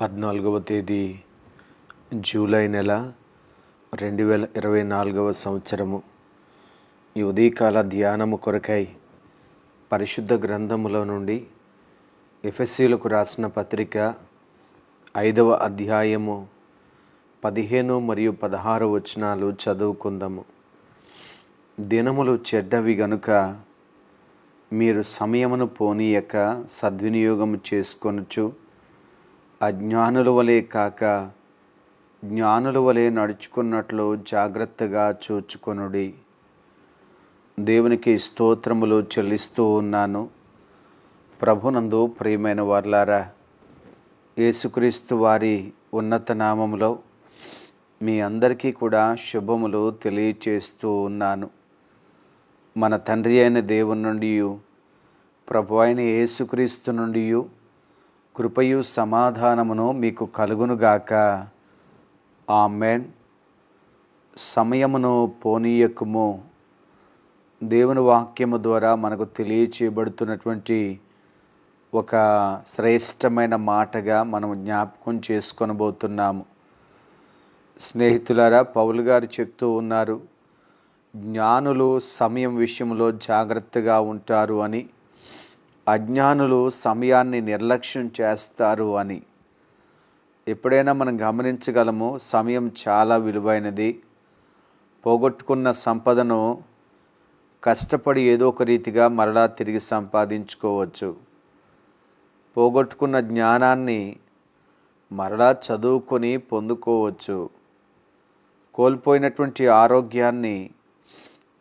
పద్నాలుగవ తేదీ జూలై నెల రెండు వేల ఇరవై నాలుగవ సంవత్సరము. ఈ ఉదయకాల ధ్యానము కొరకై పరిశుద్ధ గ్రంథములో నుండి ఎఫ్ఎస్సీలకు రాసిన పత్రిక ఐదవ అధ్యాయము పదిహేను మరియు పదహారు వచనాలు చదువుకుందాము. దినములు చెడ్డవి గనుక మీరు సమయమును పోనీయక సద్వినియోగము చేసుకొనుచు అజ్ఞానుల వలె కాక జ్ఞానుల వలె నడుచుకున్నట్లు జాగ్రత్తగా చూచుకొనుడి. దేవునికి స్తోత్రములు చెల్లిస్తూ ఉన్నాను. ప్రభునందు ప్రియమైన వర్లారా యేసుక్రీస్తు వారి ఉన్నత నామములో మీ అందరికీ కూడా శుభములు తెలియచేస్తూ ఉన్నాను. మన తండ్రి అయిన దేవుని నుండి ప్రభు అయిన యేసుక్రీస్తు నుండి కృపయు సమాధానమును మీకు కలుగునుగాక ఆమెన్. సమయమును పోనీయకుము. దేవుని వాక్యము ద్వారా మనకు తెలియచేయబడుతున్నటువంటి ఒక శ్రేష్టమైన మాటగా మనం జ్ఞాపకం చేసుకొనబోతున్నాము. స్నేహితులారా పౌలు గారు చెప్తూ ఉన్నారు జ్ఞానులు సమయం విషయంలో జాగ్రత్తగా ఉంటారు అని. అజ్ఞానులు సమయాన్ని నిర్లక్ష్యం చేస్తారు అని. ఎప్పుడైనా మనం గమనించగలము సమయం చాలా విలువైనది. పోగొట్టుకున్న సంపదను కష్టపడి ఏదో ఒక రీతిగా మరలా తిరిగి సంపాదించుకోవచ్చు. పోగొట్టుకున్న జ్ఞానాన్ని మరలా చదువుకొని పొందుకోవచ్చు. కోల్పోయినటువంటి ఆరోగ్యాన్ని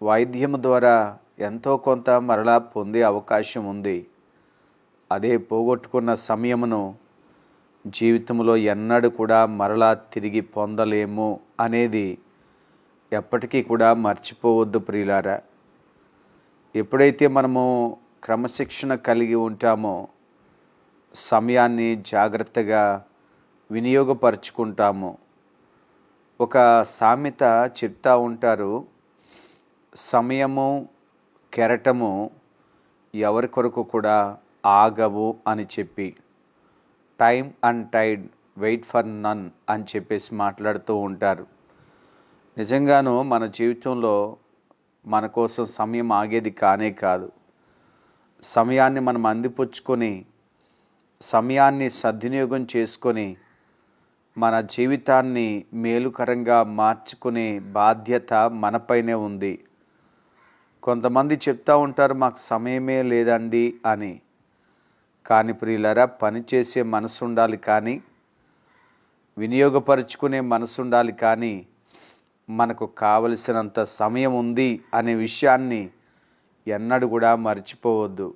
వైద్యం ద్వారా ఎంతో కొంత మరలా పొందే అవకాశం ఉంది. అదే పోగొట్టుకున్న సమయమును జీవితంలో ఎన్నడూ కూడా మరలా తిరిగి పొందలేము అనేది ఎప్పటికీ కూడా మర్చిపోవద్దు ప్రియులారా. ఎప్పుడైతే మనము క్రమశిక్షణ కలిగి ఉంటామో సమయాన్ని జాగ్రత్తగా వినియోగపరుచుకుంటాము. ఒక సామెత చెప్తా ఉంటారు సమయము కెరటము ఎవరి కొరకు కూడా ఆగవు అని చెప్పి time and tide wait for none అని చెప్పేసి మాట్లాడుతూ ఉంటారు. నిజంగాను మన జీవితంలో మన కోసం సమయం ఆగేది కానే కాదు. సమయాన్ని మనం అందిపుచ్చుకొని సమయాన్ని సద్వినియోగం చేసుకొని మన జీవితాన్ని మేలుకరంగా మార్చుకునే బాధ్యత మనపైనే ఉంది. కొంతమంది చెప్తూ ఉంటారు మాకు సమయమే లేదండి అని. కానీ ప్రియులరా పనిచేసే మనసు ఉండాలి కానీ వినియోగపరుచుకునే మనసు ఉండాలి కానీ మనకు కావలసినంత సమయం ఉంది అనే విషయాన్ని ఎన్నడూ కూడా మర్చిపోవద్దు.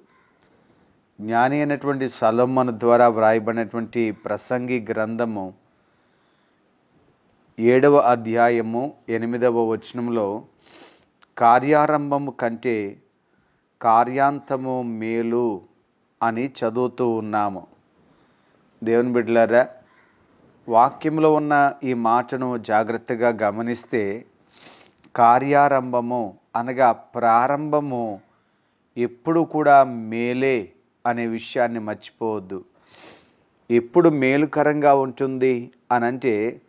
జ్ఞాని అయినటువంటి సలోమన్ ద్వారా వ్రాయబడినటువంటి ప్రసంగి గ్రంథము ఏడవ అధ్యాయము ఎనిమిదవ వచనంలో కార్యారంభము కంటే కార్యాంతము మేలు. అని చదువుతూ ఉన్నాము. దేవుని బిడ్డలారా వాక్యంలో ఉన్న ఈ మాటను జాగ్రత్తగా గమనిస్తే కార్యారంభము అనగా ప్రారంభము ఎప్పుడు కూడా మేలే అనే విషయాన్ని మర్చిపోవద్దు. ఎప్పుడు మేలుకరంగా ఉంటుంది అనంటే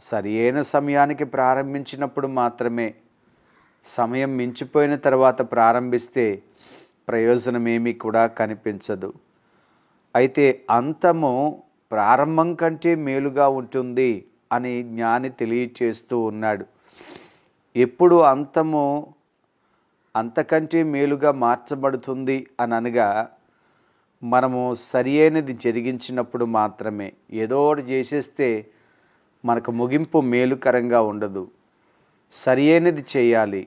సరి అయిన సమయానికి ప్రారంభించినప్పుడు మాత్రమే. సమయం మించిపోయిన తర్వాత ప్రారంభిస్తే ప్రయోజనమేమీ కూడా కనిపించదు. అయితే అంతము ప్రారంభం కంటే మేలుగా ఉంటుంది అని జ్ఞాని తెలియచేస్తూ ఉన్నాడు. ఎప్పుడు అంతము అంతకంటే మేలుగా మార్చబడుతుంది అని అనగా మనము సరి అయినది జరిగించినప్పుడు మాత్రమే. ఏదో ఒకటి చేసేస్తే మనకు ముగింపు మేలుకరంగా ఉండదు. సరి అయినది చేయాలి.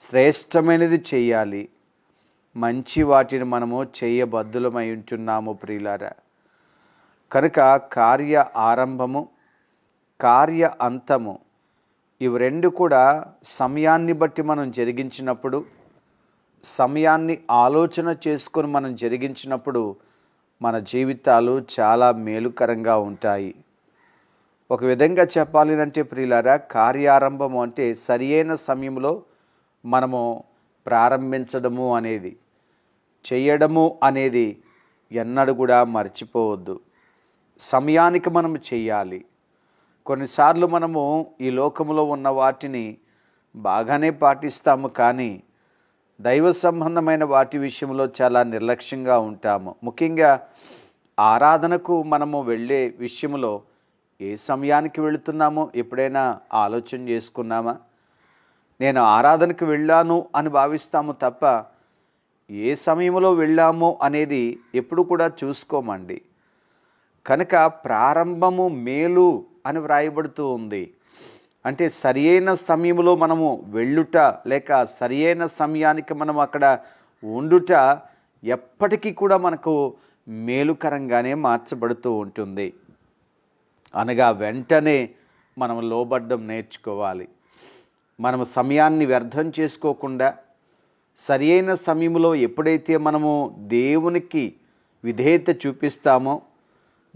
శ్రేష్టమైనది చేయాలి. మంచి వాటిని మనము చేయబద్దులమై ఉంటున్నాము ప్రియులారా. కనుక కార్య ఆరంభము కార్య అంతము ఇవి రెండు కూడా సమయాన్ని బట్టి మనం జరిగించినప్పుడు సమయాన్ని ఆలోచన చేసుకొని మనం జరిగించినప్పుడు మన జీవితాలు చాలా మేలుకరంగా ఉంటాయి. ఒక విధంగా చెప్పాలి అంటే ప్రియులారా కార్యారంభము అంటే సరి అయిన సమయంలో మనము ప్రారంభించడము అనేది. చేయడము అనేది ఎన్నడూ కూడా మర్చిపోవద్దు. సమయానికి మనం చేయాలి. కొన్నిసార్లు మనము ఈ లోకంలో ఉన్న వాటిని బాగానే పాటిస్తాము కానీ దైవ సంబంధమైన వాటి విషయంలో చాలా నిర్లక్ష్యంగా ఉంటాము. ముఖ్యంగా ఆరాధనకు మనము వెళ్ళే విషయంలో ఏ సమయానికి వెళుతున్నామో ఎప్పుడైనా ఆలోచన చేసుకున్నామా? నేను ఆరాధనకు వెళ్ళాను అని భావిస్తాము తప్ప ఏ సమయంలో వెళ్ళామో అనేది ఎప్పుడు కూడా చూసుకోమండి. కనుక ప్రారంభము మేలు అని వ్రాయబడుతూ ఉంది. అంటే సరి అయిన సమయంలో మనము వెళ్ళుట లేక సరి అయిన సమయానికి మనం అక్కడ ఉండుట ఎప్పటికీ కూడా మనకు మేలుకరంగానే మార్చబడుతూ ఉంటుంది. అనగా వెంటనే మనం లోబడ్డం నేర్చుకోవాలి. మనము సమయాన్ని వ్యర్థం చేసుకోకుండా సరి అయిన సమయంలో ఎప్పుడైతే మనము దేవునికి విధేయత చూపిస్తామో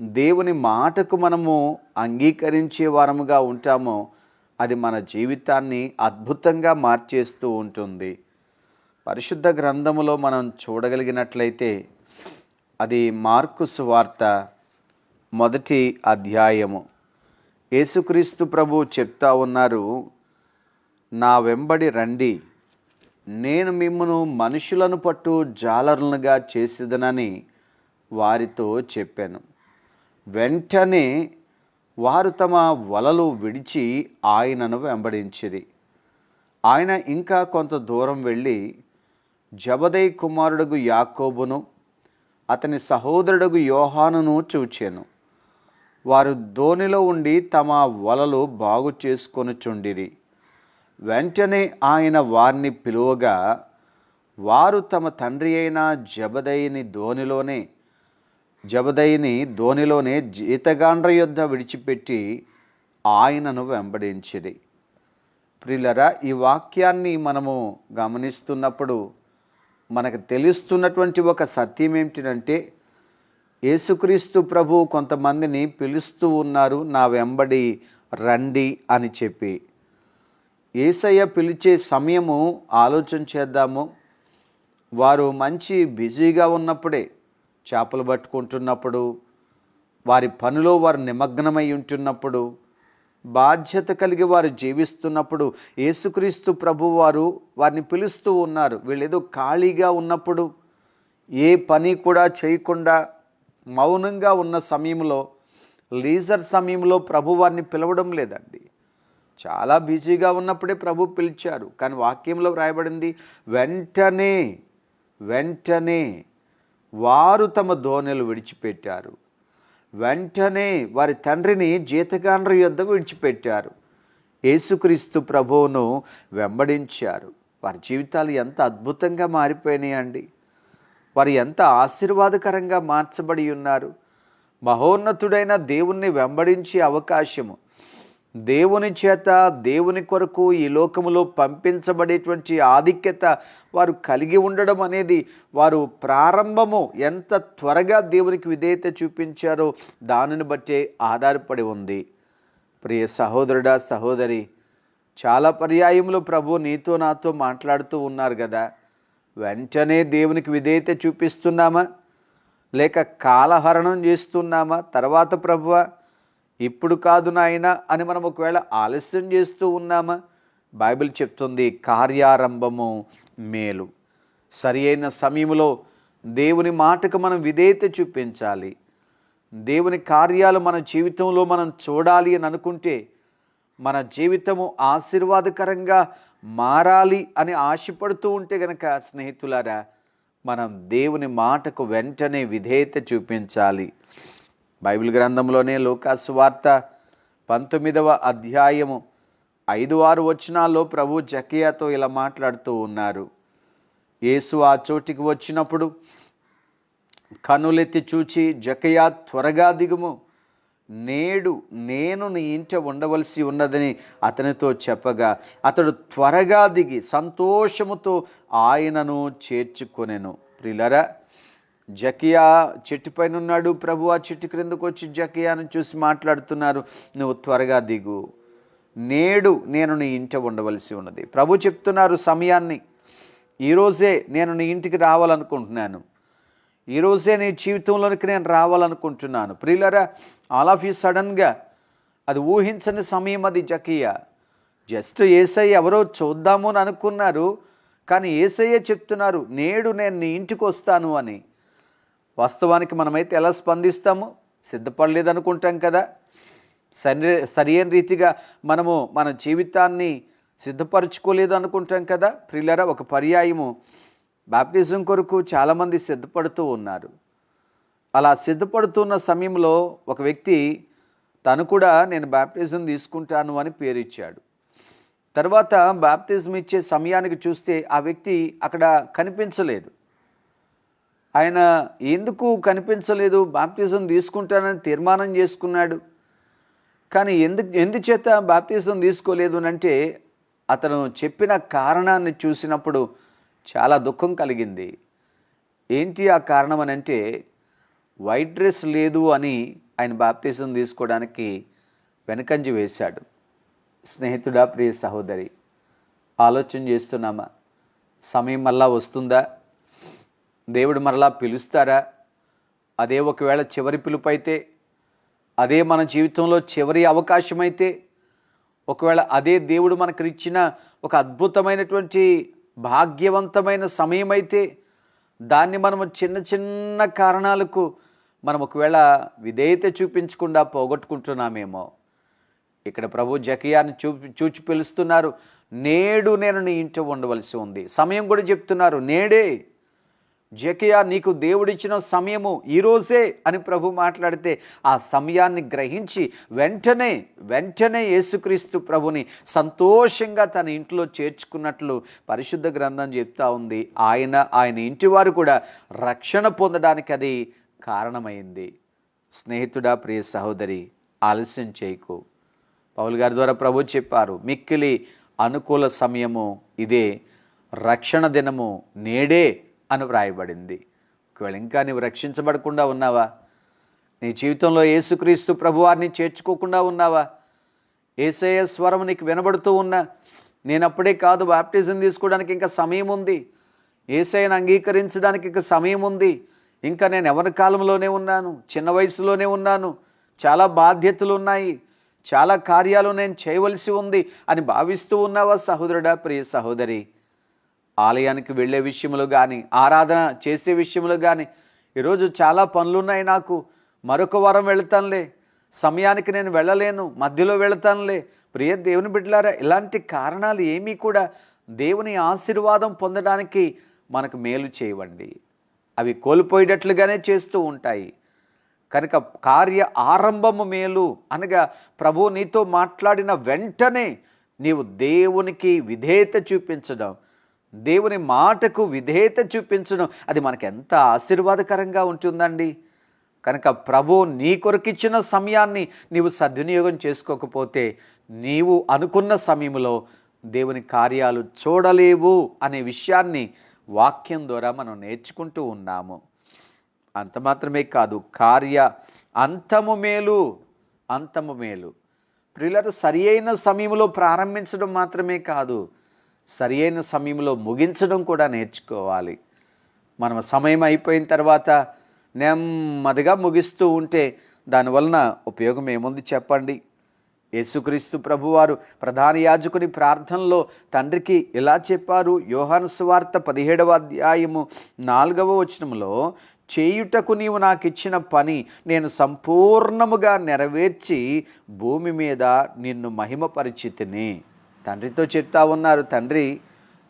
దేవుని మాటకు మనము అంగీకరించే వారముగా ఉంటామో అది మన జీవితాన్ని అద్భుతంగా మార్చేస్తూ ఉంటుంది. పరిశుద్ధ గ్రంథములో మనం చూడగలిగినట్లయితే అది మార్కు సువార్త మొదటి అధ్యాయము. యేసుక్రీస్తు ప్రభు చెప్తా ఉన్నారు నా వెంబడి రండి నేను మిమ్మను మనుషులను పట్టు జాలరులుగా చేసేదనని వారితో చెప్పాను. వెంటనే వారు తమ వలలు విడిచి ఆయనను వెంబడించిరి. ఆయన ఇంకా కొంత దూరం వెళ్ళి జబదై కుమారుడుగు యాకోబును అతని సహోదరుడుగు యోహానును చూచాను. వారు ధోనిలో ఉండి తమ వలలు బాగు చేసుకొని చుండిరి వెంటనే ఆయన వారిని పిలువగా వారు తమ తండ్రి అయిన జబదయిని ధోనిలోనే జబదయిని ధోనిలోనే జీతగాండ్ర యుద్ధ విడిచిపెట్టి ఆయనను వెంబడించిరి. ప్రిలరా ఈ వాక్యాన్ని మనము గమనిస్తున్నప్పుడు మనకు తెలుస్తున్నటువంటి ఒక సత్యం ఏమిటంటే యేసుక్రీస్తు ప్రభు కొంతమందిని పిలుస్తూ ఉన్నారు నా వెంబడి రండి అని చెప్పి. ఏసయ్య పిలిచే సమయము ఆలోచన చేద్దాము. వారు మంచి బిజీగా ఉన్నప్పుడే చేపలు పట్టుకుంటున్నప్పుడు వారి పనిలో వారు నిమగ్నమై ఉంటున్నప్పుడు బాధ్యత కలిగి వారు జీవిస్తున్నప్పుడు యేసుక్రీస్తు ప్రభు వారు వారిని పిలుస్తూ ఉన్నారు. వీళ్ళేదో ఖాళీగా ఉన్నప్పుడు ఏ పని కూడా చేయకుండా మౌనంగా ఉన్న సమయంలో లీజర్ సమయంలో ప్రభు వారిని పిలవడం లేదండి. చాలా బిజీగా ఉన్నప్పుడే ప్రభు పిలిచారు. కానీ వాక్యంలో వ్రాయబడింది వెంటనే వెంటనే వారు తమ ధోనెలు విడిచిపెట్టారు. వెంటనే వారి తండ్రిని జీతగాండ్ర యుద్ధ విడిచిపెట్టారు. యేసుక్రీస్తు ప్రభువును వెంబడించారు. వారి జీవితాలు ఎంత అద్భుతంగా మారిపోయినాయండి. వారు ఎంత ఆశీర్వాదకరంగా మార్చబడి ఉన్నారు. మహోన్నతుడైన దేవుణ్ణి వెంబడించే అవకాశము దేవుని చేత దేవుని కొరకు ఈ లోకములో పంపించబడేటువంటి ఆధిక్యత వారు కలిగి ఉండడం అనేది వారు ప్రారంభము ఎంత త్వరగా దేవునికి విధేయత చూపించారో దానిని బట్టే ఆధారపడి ఉంది. ప్రియ సహోదరుడా సహోదరి చాలా పర్యాయములు ప్రభు నీతో నాతో మాట్లాడుతూ ఉన్నారు కదా వెంటనే దేవునికి విధేయత చూపిస్తున్నామా? లేక కాలహరణం చేస్తున్నామా? తర్వాత ప్రభువా ఇప్పుడు కాదు నాయన అని మనం ఒకవేళ ఆలస్యం చేస్తూ ఉన్నామా? బైబిల్ చెప్తుంది కార్యారంభము మేలు. సరి అయిన సమయంలో దేవుని మాటకు మనం విధేయత చూపించాలి. దేవుని కార్యాలు మన జీవితంలో మనం చూడాలి అని అనుకుంటే మన జీవితము ఆశీర్వాదకరంగా మారాలి అని ఆశపడుతూ ఉంటే గనక స్నేహితులారా మనం దేవుని మాటకు వెంటనే విధేయత చూపించాలి. బైబిల్ గ్రంథంలోనే లోకాసు వార్త పంతొమ్మిదవ అధ్యాయము ఐదు ఆరు వచనాల్లో ప్రభు జకియాతో ఇలా మాట్లాడుతూ ఉన్నారు. యేసు ఆ చోటికి వచ్చినప్పుడు కనులెత్తి చూచి జకయా త్వరగా దిగుము. నేడు నేను నీ ఇంట ఉండవలసి ఉన్నదని అతనితో చెప్పగా అతడు త్వరగా దిగి సంతోషముతో ఆయనను చేర్చుకొనెను. ప్రిలరా జకియా చెట్టు పైన ఉన్నాడు ప్రభు ఆ చెట్టు క్రిందకు వచ్చి జకియాను చూసి మాట్లాడుతున్నారు. నువ్వు త్వరగా దిగు. నేడు నేను నీ ఇంట ఉండవలసి ఉన్నది. ప్రభు చెప్తున్నారు సమయాన్ని. ఈరోజే నేను నీ ఇంటికి రావాలనుకుంటున్నాను. ఈరోజే నీ జీవితంలోనికి నేను రావాలనుకుంటున్నాను. ప్రియులరా ఆల్ ఆఫ్ యూ సడన్గా అది ఊహించని సమయం అది జకియా. జస్ట్ ఏసై ఎవరో చూద్దాము అని అనుకున్నారు. కానీ ఏసయ్యే చెప్తున్నారు నేడు నేను నీ ఇంటికి వస్తాను అని. వాస్తవానికి మనమైతే ఎలా స్పందిస్తాము? సిద్ధపడలేదు అనుకుంటాం కదా. సరి సరైన రీతిగా మనము మన జీవితాన్ని సిద్ధపరచుకోలేదు అనుకుంటాం కదా. ప్రిల్లరా ఒక పర్యాయము. బాప్టిజం కొరకు చాలామంది సిద్ధపడుతూ ఉన్నారు. అలా సిద్ధపడుతున్న సమయంలో ఒక వ్యక్తి తను కూడా నేను బాప్టిజం తీసుకుంటాను అని పేరిచ్చాడు. తర్వాత బాప్టిజం ఇచ్చే సమయానికి చూస్తే ఆ వ్యక్తి అక్కడ కనిపించలేదు. ఆయన ఎందుకు కనిపించలేదు? బాప్తిజం తీసుకుంటానని తీర్మానం చేసుకున్నాడు. కానీ ఎందుకు ఎందుచేత బాప్తిజం తీసుకోలేదు అంటే అతను చెప్పిన కారణాన్ని చూసినప్పుడు చాలా దుఃఖం కలిగింది. ఏంటి ఆ కారణం అని అంటే వైట్ డ్రెస్ లేదు అని ఆయన బాప్తిజం తీసుకోవడానికి వెనకంజి వేశాడు. స్నేహితుడా ప్రియ సహోదరి ఆలోచన చేస్తున్నామా? సమయం మళ్ళా వస్తుందా? దేవుడు మరలా పిలుస్తారా? అదే ఒకవేళ చివరి పిలుపు అయితే అదే మన జీవితంలో చివరి అవకాశం అయితే ఒకవేళ అదే దేవుడు మనకు ఇచ్చిన ఒక అద్భుతమైనటువంటి భాగ్యవంతమైన సమయం అయితే దాన్ని మనము చిన్న చిన్న కారణాలకు మనం ఒకవేళ విధేయత చూపించకుండా పోగొట్టుకుంటున్నామేమో. ఇక్కడ ప్రభు జకియాని చూపి చూచి పిలుస్తున్నారు నేడు నేను నీ ఇంట ఉండవలసి ఉంది. సమయం కూడా చెప్తున్నారు నేడే జకియా నీకు దేవుడిచ్చిన సమయము ఈరోజే అని ప్రభు మాట్లాడితే ఆ సమయాన్ని గ్రహించి వెంటనే వెంటనే యేసుక్రీస్తు ప్రభుని సంతోషంగా తన ఇంట్లో చేర్చుకున్నట్లు పరిశుద్ధ గ్రంథం చెప్తా ఉంది. ఆయన ఆయన ఇంటి వారు కూడా రక్షణ పొందడానికి అది కారణమైంది. స్నేహితుడా ప్రియ సహోదరి ఆలస్యం చేయకు. పౌలు గారి ద్వారా ప్రభు చెప్పారు మిక్కిలి అనుకూల సమయము ఇదే రక్షణ దినము నేడే అని వ్రాయబడింది. ఒకవేళ ఇంకా నీవు రక్షించబడకుండా ఉన్నావా? నీ జీవితంలో యేసుక్రీస్తు ప్రభువారిని చేర్చుకోకుండా ఉన్నావా? ఏసయ స్వరం నీకు వినబడుతూ ఉన్నా నేను అప్పుడే కాదు బాప్టిజం తీసుకోవడానికి ఇంకా సమయం ఉంది. ఏసైని అంగీకరించడానికి ఇంకా సమయం ఉంది. ఇంకా నేను ఎవరి కాలంలోనే ఉన్నాను? చిన్న వయసులోనే ఉన్నాను. చాలా బాధ్యతలు ఉన్నాయి. చాలా కార్యాలు నేను చేయవలసి ఉంది అని భావిస్తూ ఉన్నావా సహోదరుడా ప్రియ సహోదరి? ఆలయానికి వెళ్ళే విషయంలో కానీ ఆరాధన చేసే విషయంలో కానీ ఈరోజు చాలా పనులున్నాయి నాకు. మరొక వారం వెళతానులే. సమయానికి నేను వెళ్ళలేను. మధ్యలో వెళతానులే. ప్రియ దేవుని బిడ్డలారా ఇలాంటి కారణాలు ఏమీ కూడా దేవుని ఆశీర్వాదం పొందడానికి మనకు మేలు చేయవండి. అవి కోల్పోయేటట్లుగానే చేస్తూ ఉంటాయి. కనుక కార్య ఆరంభము మేలు అనగా ప్రభు నీతో మాట్లాడిన వెంటనే నీవు దేవునికి విధేయత చూపించడం దేవుని మాటకు విధేయత చూపించడం అది మనకు ఎంత ఆశీర్వాదకరంగా ఉంటుందండి. కనుక ప్రభు నీ కొరకిచ్చిన సమయాన్ని నీవు సద్వినియోగం చేసుకోకపోతే నీవు అనుకున్న సమయంలో దేవుని కార్యాలు చూడలేవు అనే విషయాన్ని వాక్యం ద్వారా మనం నేర్చుకుంటూ ఉన్నాము. అంత మాత్రమే కాదు కార్య అంతము మేలు అంతము మేలు. ప్రియులకు సరి అయిన సమయంలో ప్రారంభించడం మాత్రమే కాదు సరియైన సమయంలో ముగించడం కూడా నేర్చుకోవాలి. మనం సమయం అయిపోయిన తర్వాత నెమ్మదిగా ముగిస్తూ ఉంటే దానివలన ఉపయోగం ఏముంది చెప్పండి? యేసుక్రీస్తు ప్రభువారు ప్రధాన యాజకుని ప్రార్థనలో తండ్రికి ఇలా చెప్పారు? యోహాను సువార్త పదిహేడవ అధ్యాయము నాలుగవ వచనంలో చేయుటకు నీవు నాకు ఇచ్చిన పని నేను సంపూర్ణముగా నెరవేర్చి భూమి మీద నిన్ను మహిమపరిచితిని. తండ్రితో చెప్తా ఉన్నారు తండ్రి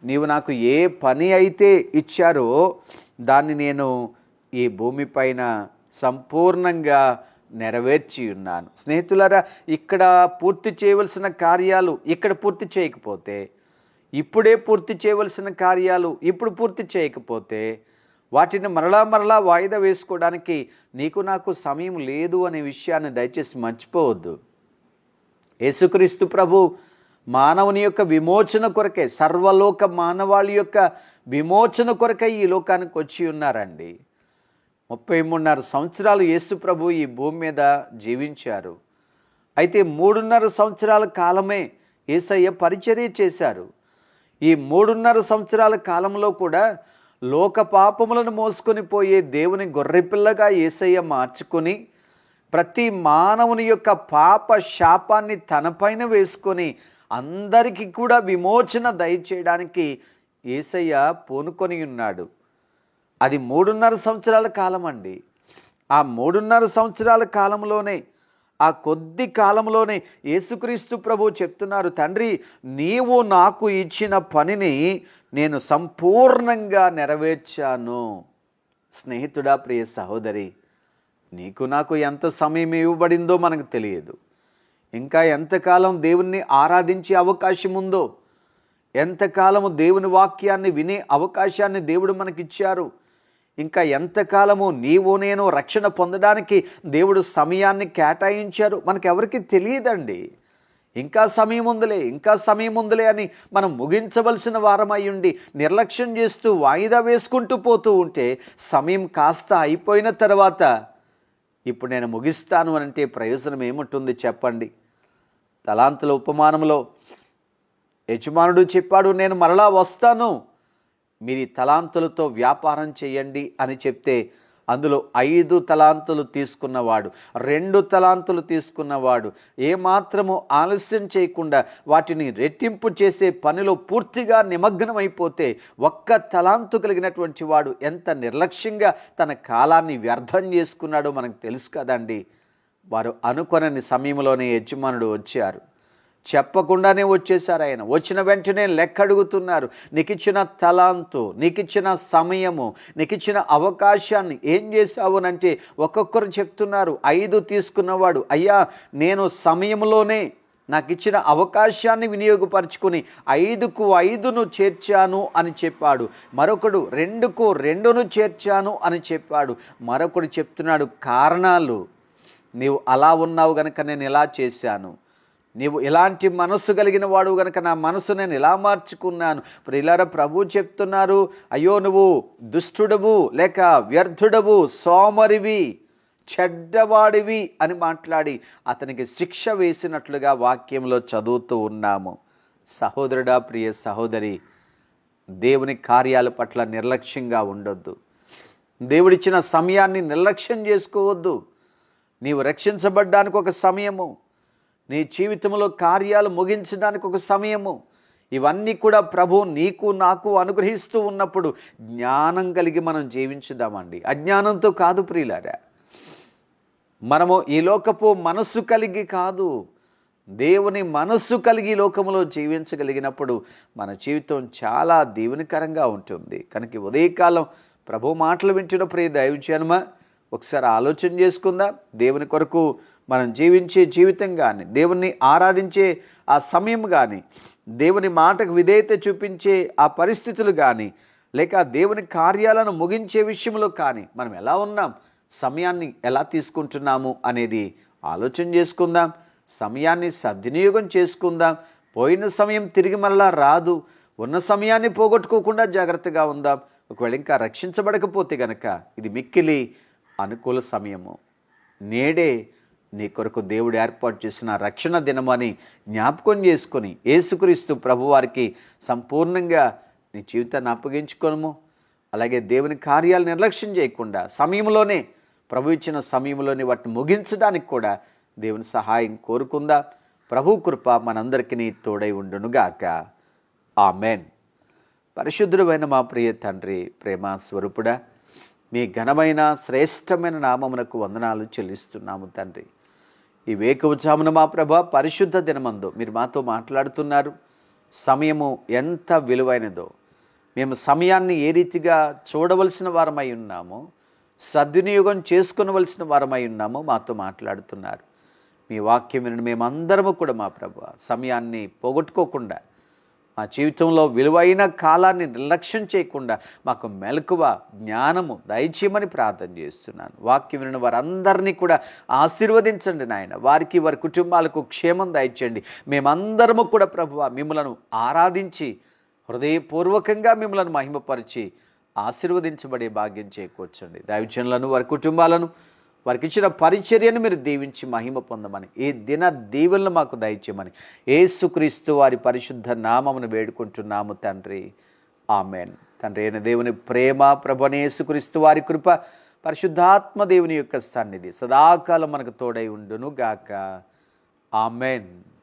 నీవు నాకు ఏ పని అయితే ఇచ్చారో దాన్ని నేను ఈ భూమిపైన సంపూర్ణంగా నెరవేర్చి ఉన్నాను. స్నేహితులరా ఇక్కడ పూర్తి చేయవలసిన కార్యాలు ఇక్కడ పూర్తి చేయకపోతే ఇప్పుడే పూర్తి చేయవలసిన కార్యాలు ఇప్పుడు పూర్తి చేయకపోతే వాటిని మరలా మరలా వాయిదా వేసుకోవడానికి నీకు నాకు సమయం లేదు అనే విషయాన్ని దయచేసి మర్చిపోవద్దు. యేసుక్రీస్తు ప్రభు మానవుని యొక్క విమోచన కొరకే సర్వలోక మానవాళి యొక్క విమోచన కొరకై ఈ లోకానికి వచ్చి ఉన్నారండి. ముప్పై మూడున్నర సంవత్సరాలు యేసు ప్రభు ఈ భూమి మీద జీవించారు. అయితే మూడున్నర సంవత్సరాల కాలమే ఏసయ్య పరిచర్య చేశారు. ఈ మూడున్నర సంవత్సరాల కాలంలో కూడా లోక పాపములను మోసుకొని పోయే దేవుని గొర్రెపిల్లగా ఏసయ్య మార్చుకొని ప్రతి మానవుని యొక్క పాప శాపాన్ని తనపైన వేసుకొని అందరికీ కూడా విమోచన దయచేయడానికి ఏసయ్య పూనుకొని ఉన్నాడు. అది మూడున్నర సంవత్సరాల కాలం అండి ఆ మూడున్నర సంవత్సరాల కాలంలోనే ఆ కొద్ది కాలంలోనే యేసుక్రీస్తు ప్రభు చెప్తున్నారు తండ్రి నీవు నాకు ఇచ్చిన పనిని నేను సంపూర్ణంగా నెరవేర్చాను. స్నేహితుడా ప్రియ సహోదరి నీకు నాకు ఎంత సమయం ఇవ్వబడిందో మనకు తెలియదు. ఇంకా ఎంతకాలం దేవుణ్ణి ఆరాధించే అవకాశం ఉందో ఎంతకాలము దేవుని వాక్యాన్ని వినే అవకాశాన్ని దేవుడు మనకిచ్చారు ఇంకా ఎంతకాలము నీవు నేను రక్షణ పొందడానికి దేవుడు సమయాన్ని కేటాయించారు మనకెవరికి తెలియదండి. ఇంకా సమయం ఉందిలే ఇంకా సమయం ఉందిలే అని మనం ముగించవలసిన వారమై ఉండి నిర్లక్ష్యం చేస్తూ వాయిదా వేసుకుంటూ పోతూ ఉంటే సమయం కాస్త అయిపోయిన తర్వాత ఇప్పుడు నేను ముగిస్తాను అని అంటే ప్రయోజనం ఏముంటుంది చెప్పండి. తలాంతుల ఉపమానంలో యజమానుడు చెప్పాడు నేను మరలా వస్తాను. మీరు తలాంతులతో వ్యాపారం చేయండి అని చెప్తే అందులో ఐదు తలాంతులు తీసుకున్నవాడు రెండు తలాంతులు తీసుకున్నవాడు. ఏమాత్రము ఆలస్యం చేయకుండా వాటిని రెట్టింపు చేసే పనిలో పూర్తిగా నిమగ్నమైపోతే ఒక్క తలాంతు కలిగినటువంటి వాడు ఎంత నిర్లక్ష్యంగా తన కాలాన్ని వ్యర్థం చేసుకున్నాడో మనకు తెలుసు కదండి. వారు అనుకొనని సమయంలోనే యజమానుడు వచ్చారు. చెప్పకుండానే వచ్చేసారు ఆయన. వచ్చిన వెంటనే లెక్క అడుగుతున్నారు నీకు ఇచ్చిన తలాంతు నీకు ఇచ్చిన సమయము నీకు ఇచ్చిన అవకాశాన్ని ఏం చేశావునంటే ఒక్కొక్కరు చెప్తున్నారు. ఐదు తీసుకున్నవాడు అయ్యా నేను సమయంలోనే నాకు ఇచ్చిన అవకాశాన్ని వినియోగపరుచుకుని ఐదుకు ఐదును చేర్చాను అని చెప్పాడు. మరొకడు రెండుకు రెండును చేర్చాను అని చెప్పాడు. మరొకడు చెప్తున్నాడు కారణాలు నీవు అలా ఉన్నావు గనక నేను ఇలా చేశాను. నీవు ఇలాంటి మనస్సు కలిగిన వాడు గనక నా మనసు నేను ఇలా మార్చుకున్నాను. ప్రియులార ప్రభు చెప్తున్నారు అయ్యో నువ్వు దుష్టుడవు లేక వ్యర్థుడవు సోమరివి చెడ్డవాడివి అని మాట్లాడి అతనికి శిక్ష వేసినట్లుగా వాక్యంలో చదువుతూ ఉన్నాము. సహోదరుడా ప్రియ సహోదరి దేవుని కార్యాల పట్ల నిర్లక్ష్యంగా ఉండొద్దు. దేవుడిచ్చిన సమయాన్ని నిర్లక్ష్యం చేసుకోవద్దు. నీవు రక్షించబడ్డానికి ఒక సమయము. నీ జీవితంలో కార్యాలు ముగించడానికి ఒక సమయము. ఇవన్నీ కూడా ప్రభు నీకు నాకు అనుగ్రహిస్తూ ఉన్నప్పుడు జ్ఞానం కలిగి మనం జీవించుదామండి. అజ్ఞానంతో కాదు ప్రియులారా. మనము ఈ లోకపు మనస్సు కలిగి కాదు. దేవుని మనస్సు కలిగి ఈ లోకములో జీవించగలిగినప్పుడు మన జీవితం చాలా దీవెనకరంగా ఉంటుంది. కనుక ఉదయకాలం ప్రభు మాటలు వింటున్న ప్రియ దైవజన్మ ఒకసారి ఆలోచన చేసుకుందాం. దేవుని కొరకు మనం జీవించే జీవితం కానీ దేవుణ్ణి ఆరాధించే ఆ సమయం కానీ దేవుని మాటకు విధేయత చూపించే ఆ పరిస్థితులు కానీ లేక దేవుని కార్యాలను ముగించే విషయంలో కానీ మనం ఎలా ఉన్నాం? సమయాన్ని ఎలా తీసుకుంటున్నాము అనేది ఆలోచన చేసుకుందాం. సమయాన్ని సద్వినియోగం చేసుకుందాం. పోయిన సమయం తిరిగి మళ్ళా రాదు. ఉన్న సమయాన్ని పోగొట్టుకోకుండా జాగ్రత్తగా ఉందాం. ఒకవేళ ఇంకా రక్షించబడకపోతే గనక ఇది మిక్కిలి అనుకూల సమయము. నేడే నీ కొరకు దేవుడు ఏర్పాటు చేసిన రక్షణ దినమని జ్ఞాపకం చేసుకొని ఏసుక్రీస్తు ప్రభువారికి సంపూర్ణంగా నీ జీవితాన్ని అప్పగించుకోనము. అలాగే దేవుని కార్యాలు నిర్లక్ష్యం చేయకుండా సమయంలోనే ప్రభు ఇచ్చిన సమయంలోనే వాటిని ముగించడానికి కూడా దేవుని సహాయం కోరుకుందా. ప్రభు కృప మనందరికీ తోడై ఉండునుగాక. ఆమెన్. పరిశుద్ధుడమైన మా ప్రియ తండ్రి ప్రేమ స్వరూపుడా మీ ఘనమైన శ్రేష్టమైన నామమునకు వందనాలు చెల్లిస్తున్నాము తండ్రి. ఈ వేకువజామున మా ప్రభ పరిశుద్ధ దినమందు మీరు మాతో మాట్లాడుతున్నారు. సమయము ఎంత విలువైనదో. మేము సమయాన్ని ఏ రీతిగా చూడవలసిన వారమై ఉన్నామో. సద్వినియోగం చేసుకునవలసిన వారమై ఉన్నామో. మాతో మాట్లాడుతున్నారు. మీ వాక్యం వినని మేమందరము కూడా మా ప్రభు సమయాన్ని పోగొట్టుకోకుండా మా జీవితంలో విలువైన కాలాన్ని నిర్లక్ష్యం చేయకుండా మాకు మెలకువ జ్ఞానము దయచేయమని ప్రార్థన చేస్తున్నాను. వాక్యం విన్న వారందరినీ కూడా ఆశీర్వదించండి నాయన. వారికి వారి కుటుంబాలకు క్షేమం దయచేయండి. మేమందరము కూడా ప్రభువ మిమ్మలను ఆరాధించి హృదయపూర్వకంగా మిమ్మలను మహిమపరిచి ఆశీర్వదించబడే భాగ్యం చేకూర్చండి. దైవజనులను వారి కుటుంబాలను వారికి ఇచ్చిన పరిచర్యను మీరు దీవించి మహిమ పొందమని. ఈ దిన దీవెనలు మాకు దయచేయమని. ఏసుక్రీస్తు వారి పరిశుద్ధ నామమును వేడుకుంటున్నాము తండ్రి. ఆమెన్. తండ్రి అయిన దేవుని ప్రేమ ప్రభనేసుక్రీస్తు వారి కృప పరిశుద్ధాత్మ దేవుని యొక్క సన్నిధి సదాకాలం మనకు తోడై ఉండును గాక ఆమెన్.